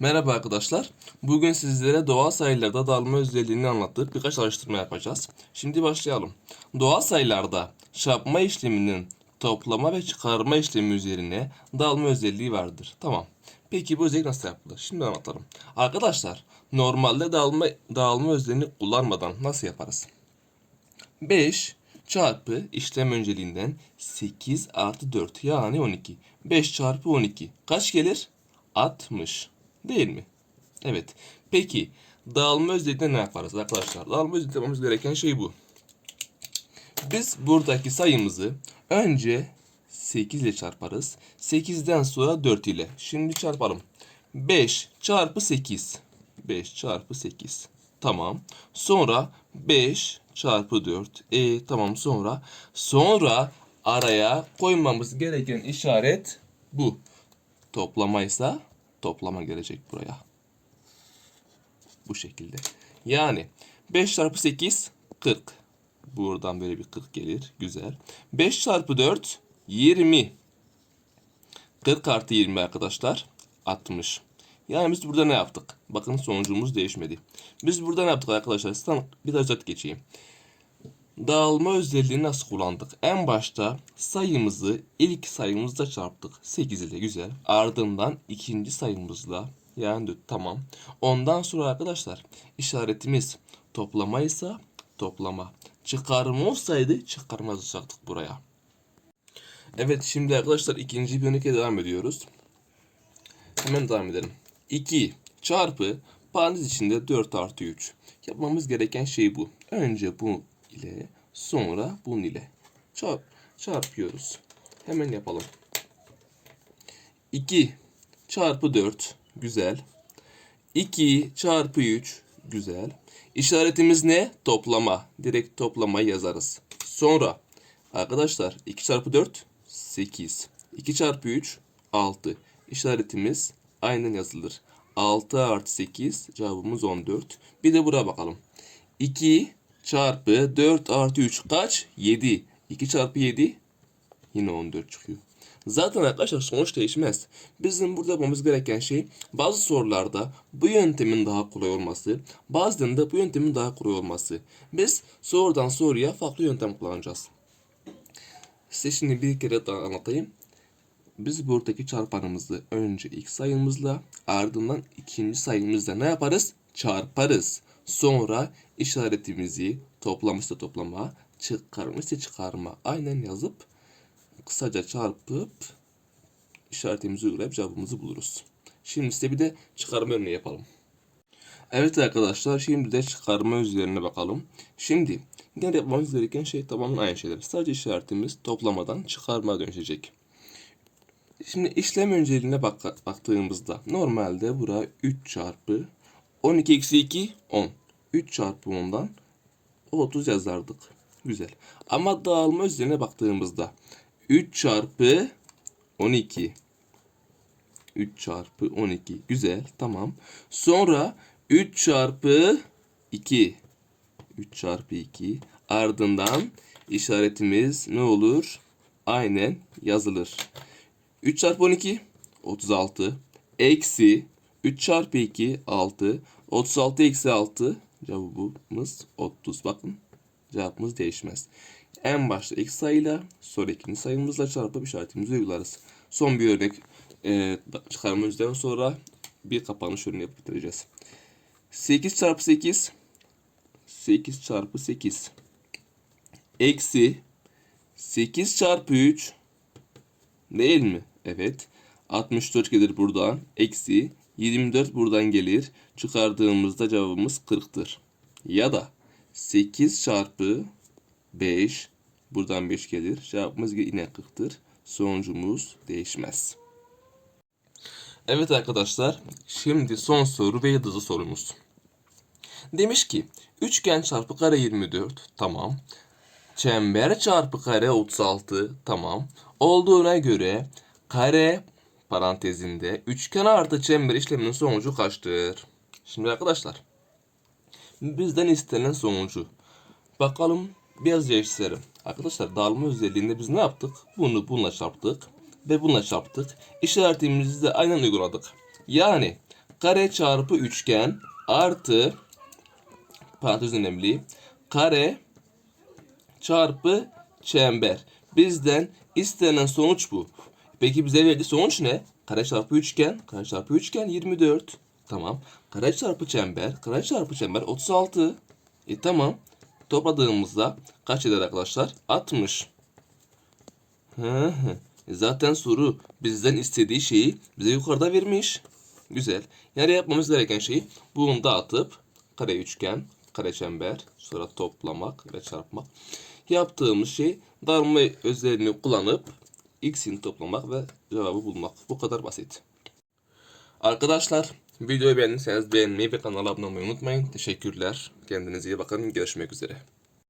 Merhaba arkadaşlar. Bugün sizlere doğal sayılarda dağılma özelliğini anlattık. Birkaç araştırma yapacağız. Şimdi başlayalım. Doğal sayılarda çarpma işleminin toplama ve çıkarma işlemi üzerine dağılma özelliği vardır. Tamam. Peki bu özellik nasıl yapılır? Şimdi anlatalım. Arkadaşlar normalde dağılma, dağılma özelliğini kullanmadan nasıl yaparız? 5 çarpı işlem önceliğinden 8 artı 4 yani 12. 5 çarpı 12 kaç gelir? 60 değil mi? Evet. Peki dağılma özelliğinde ne yaparız arkadaşlar? Dağılma özelliğinde yapmamız gereken şey bu. Biz buradaki sayımızı önce 8 ile çarparız. 8'den sonra 4 ile. Şimdi çarpalım. 5 çarpı 8. 5 çarpı 8. Tamam. Sonra 5 çarpı 4. E tamam sonra. Sonra araya koymamız gereken işaret bu. Toplamaysa toplama gelecek buraya. Bu şekilde. Yani 5 çarpı 8 40. Buradan böyle bir 40 gelir. Güzel. 5 çarpı 4 20. 40 artı 20 arkadaşlar 60. Yani biz burada ne yaptık? Bakın sonucumuz değişmedi. Biz burada ne yaptık arkadaşlar? Sizden bir özet geçeyim. Dağılma özelliğini nasıl kullandık? En başta sayımızı ilk sayımızla çarptık. 8 ile güzel. Ardından ikinci sayımızla yani tamam. Ondan sonra arkadaşlar işaretimiz toplamaysa toplama. Çıkarma olsaydı çıkarma yazacaktık buraya. Evet şimdi arkadaşlar ikinci bir örnekle devam ediyoruz. Hemen devam edelim. 2 çarpı parantez içinde 4 artı 3. Yapmamız gereken şey bu. Önce bu ile sonra bunun ile çarp, çarpıyoruz. Hemen yapalım. 2 çarpı 4 güzel. 2 çarpı 3 güzel. İşaretimiz ne? Toplama. Direkt toplamayı yazarız. Sonra arkadaşlar 2 çarpı 4 8. 2 çarpı 3 6. İşaretimiz aynen yazılır. 6 artı 8 cevabımız 14. Bir de buraya bakalım. 2 çarpı 4 artı 3 kaç? 7. 2 çarpı 7 yine 14 çıkıyor. Zaten arkadaşlar sonuç değişmez. Bizim burada yapmamız gereken şey bazı sorularda bu yöntemin daha kolay olması, bazılarında bu yöntemin daha kolay olması. Biz sorudan soruya farklı yöntem kullanacağız. Size şimdi bir kere daha anlatayım. Biz buradaki çarpanımızı önce ilk sayımızla ardından ikinci sayımızla ne yaparız? Çarparız. Sonra işaretimizi toplamışsa toplama, çıkarmışsa çıkarma aynen yazıp kısaca çarpıp işaretimizi uygulayıp cevabımızı buluruz. Şimdi size bir de çıkarma örneği yapalım. Evet arkadaşlar şimdi de çıkarma üzerine bakalım. Şimdi gene yapmamız gereken şey tamamen aynı şeyler. Sadece işaretimiz toplamadan çıkarma dönüşecek. Şimdi işlem önceliğine bak baktığımızda normalde bura 3 çarpı 12 eksi 2 10. 3 çarpı 10'dan 30 yazardık. Güzel. Ama dağılma üzerine baktığımızda 3 çarpı 12 3 çarpı 12 güzel tamam. Sonra 3 çarpı 2 3 çarpı 2 ardından işaretimiz ne olur? Aynen yazılır. 3 çarpı 12 36 eksi 3 çarpı 2 6 36 eksi 6 cevabımız 30 bakın cevabımız değişmez. En başta ilk sayıyla sonra ikinci sayımızla çarpıp işaretimizi uygularız. Son bir örnek e, çıkarma üzerinden sonra bir kapanış ürünü yapıp bitireceğiz. 8 çarpı 8 8 çarpı 8 eksi 8 çarpı 3 değil mi? Evet. 64 gelir buradan. Eksi 24 buradan gelir. Çıkardığımızda cevabımız 40'tır. Ya da 8 çarpı 5 buradan 5 gelir. Cevabımız yine 40'tır. Sonucumuz değişmez. Evet arkadaşlar. Şimdi son soru ve yıldızlı sorumuz. Demiş ki üçgen çarpı kare 24 tamam. Çember çarpı kare 36 tamam. Olduğuna göre kare parantezinde üçgen artı çember işleminin sonucu kaçtır? Şimdi arkadaşlar bizden istenen sonucu bakalım biraz değiştirelim. Arkadaşlar dağılma özelliğinde biz ne yaptık? Bunu bununla çarptık ve bununla çarptık. İşaretimizi de aynen uyguladık. Yani Kare çarpı üçgen artı parantez önemli. Kare çarpı çember. Bizden istenen sonuç bu. Peki bize verdiği sonuç ne? Kare çarpı üçgen. Kare çarpı üçgen 24. Tamam. Kare çarpı çember. Kare çarpı çember 36. E tamam. Topladığımızda kaç eder arkadaşlar? 60. Hı hı. E Zaten soru bizden istediği şeyi bize yukarıda vermiş. Güzel. Yani yapmamız gereken şey bunu dağıtıp kare üçgen, kare çember, sonra toplamak ve çarpmak. Yaptığımız şey darma özelliğini kullanıp x'ini toplamak ve cevabı bulmak. Bu kadar basit. Arkadaşlar videoyu beğendiyseniz beğenmeyi ve kanala abone olmayı unutmayın. Teşekkürler. Kendinize iyi bakın. Görüşmek üzere.